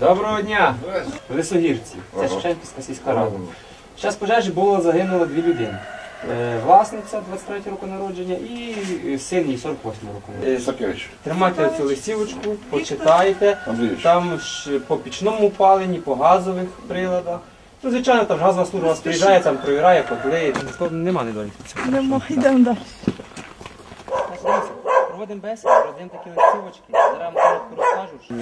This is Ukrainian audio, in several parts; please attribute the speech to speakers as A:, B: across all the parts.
A: Доброго дня! Лисогірці. Це Шевченківська сільська рада. Під час пожежі було загинуло дві людини. Е, Власниця 23 року народження і син їй 48 року народження.
B: Сакевич,
A: Тримайте цю листівочку, почитайте.
B: Андрійович.
A: Там ж по пічному опаленні, по газових приладах. Ну, звичайно, там ж газова служба вас приїжджає, там провіряє, котли. Нема недоліків цього.
C: Нема, йдемо далі.
A: Проводимо бесіду, роздаємо такі листівочки, зараз коротко розкажу. що,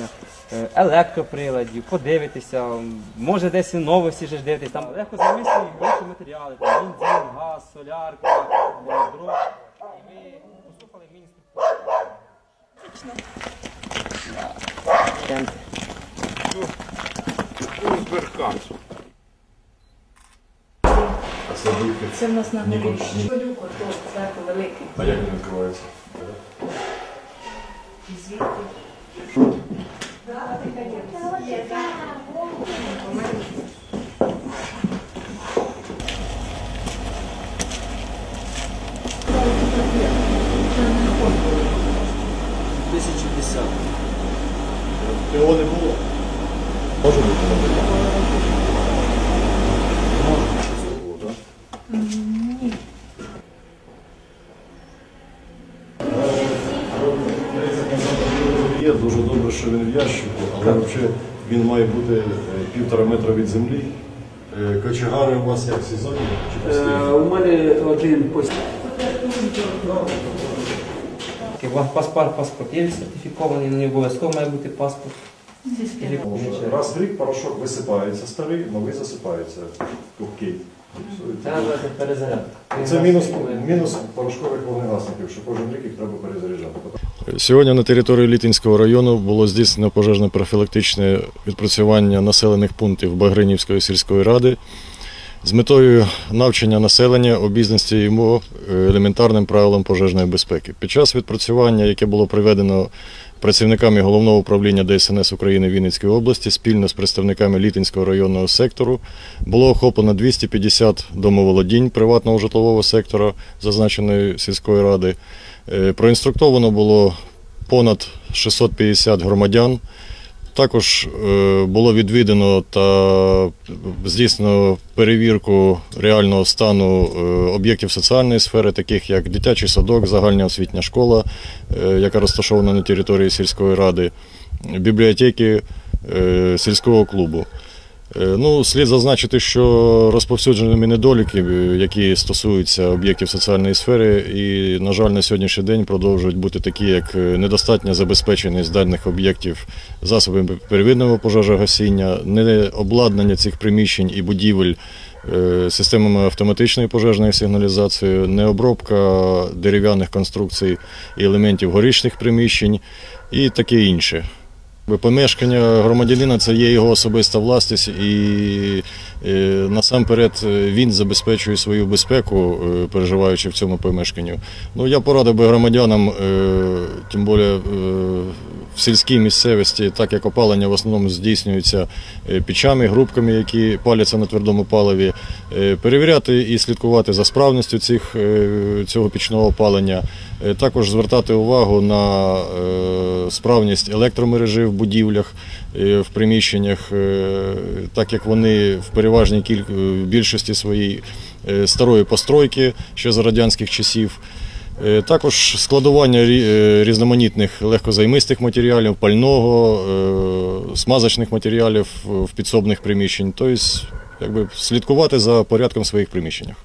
A: е, Електроприладів, подивитися, може десь і новості ж дивитись, там легко замислюють великі матеріали, там бензин, газ, солярка, дрова. І ви послухали міністр.
B: Узберкасу.
C: Це в нас на горі. Зверху великий.
D: А як він відкривається? Його не було. Може бути не було. Може дуже добре, що він в ящику, але взагалі він має бути е, півтора метра від землі. Е, Кочегари у вас як сезонні чи постійні?
A: У мене один постійний. Паспорт, паспорт є сертифікований, не обов'язково має бути паспорт.
D: Раз в рік порошок висипається старий, новий засипається. Окей. Це мінус, мінус порошкових вогнегасників, що кожен рік їх треба перезаряджати.
E: Сьогодні на території Літинського району було здійснено пожежно-профілактичне відпрацювання населених пунктів Багринівської сільської ради з метою навчання населення обізнаності йому е, елементарним правилам пожежної безпеки. Під час відпрацювання, яке було проведено працівниками головного управління ДСНС України Вінницької області спільно з представниками Літинського районного сектору, було охоплено 250 домоволодінь приватного житлового сектора зазначеної сільської ради. Е, Проінструктовано було понад 650 громадян. Також е, було відвідано та здійснено перевірку реального стану е, об'єктів соціальної сфери, таких як дитячий садок, загальна освітня школа, е, яка розташована на території сільської ради, бібліотеки сільського клубу. Е, Ну, слід зазначити, що розповсюдженими недоліки, е, які стосуються об'єктів соціальної сфери, і, на жаль, на сьогоднішній день продовжують бути такі, як е, недостатня забезпеченість даних об'єктів засобами первинного пожежогасіння, необладнання цих приміщень і будівель системами автоматичної пожежної сигналізації, необробка дерев'яних конструкцій і елементів горішніх приміщень і таке інше. Помешкання громадянина це є його особиста власність, і е, насамперед е, він забезпечує свою безпеку, е, переживаючи в цьому помешканню. Ну я порадив би громадянам, тим більше в сільській місцевості, так як опалення в основному здійснюється е, пічами, грубками, які паляться на твердому паливі, е, перевіряти і слідкувати за справністю цих, е, цього пічного опалення. Також звертати увагу на справність електромережі в будівлях, в приміщеннях, так як вони в переважній кіль- більшості своїй старої постройки ще з радянських часів. Е, Також складування е, різноманітних легкозаймистих матеріалів, пального, е, смазочних матеріалів в підсобних приміщень, тобто якби слідкувати за порядком в своїх приміщеннях.